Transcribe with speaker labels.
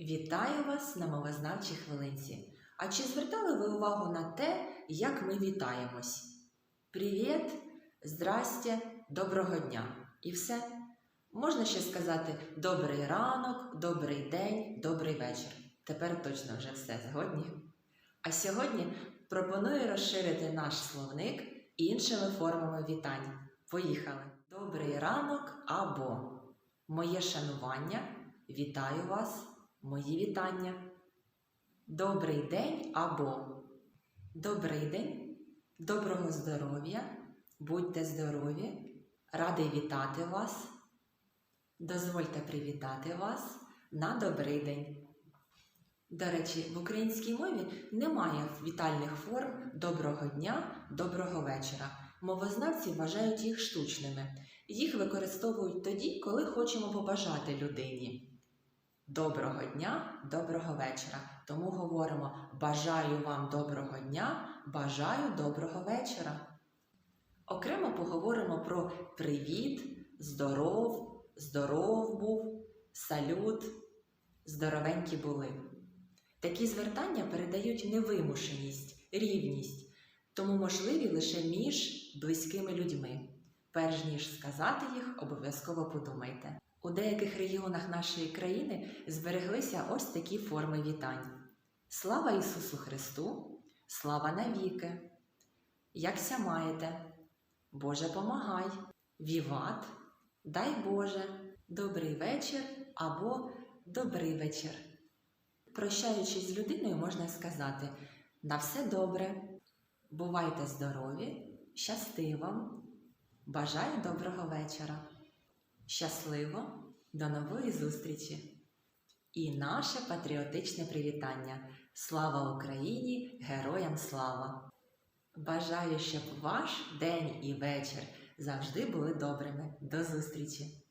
Speaker 1: Вітаю вас на мовознавчій хвилинці. А чи звертали ви увагу на те, як ми вітаємось? Привіт, здрастя, доброго дня. І все. Можна ще сказати добрий ранок, добрий день, добрий вечір. Тепер точно вже все згодні. А сьогодні пропоную розширити наш словник іншими формами вітань. Поїхали! Добрий ранок або Моє шанування. Вітаю вас, мої вітання. Добрий день або Добрий день, доброго здоров'я, будьте здорові, радий вітати вас. Дозвольте привітати вас на добрий день. До речі, в українській мові немає вітальних форм доброго дня, доброго вечора. Мовознавці вважають їх штучними. Їх використовують тоді, коли хочемо побажати людині. Доброго дня, доброго вечора. Тому говоримо бажаю вам доброго дня, бажаю доброго вечора. Окремо поговоримо про привіт, здоров, здоров був, салют, здоровенькі були. Такі звертання передають невимушеність, рівність, тому можливі лише між близькими людьми. Перш ніж сказати їх, обов'язково подумайте. У деяких регіонах нашої країни збереглися ось такі форми вітань: Слава Ісусу Христу! Слава навіки! Якся маєте! Боже помагай! Віват! Дай Боже! Добрий вечір або Добрий вечір. Прощаючись з людиною, можна сказати на все добре, бувайте здорові, щасти вам, бажаю доброго вечора. Щасливо, до нової зустрічі! І наше патріотичне привітання. Слава Україні! Героям слава! Бажаю, щоб ваш день і вечір завжди були добрими. До зустрічі!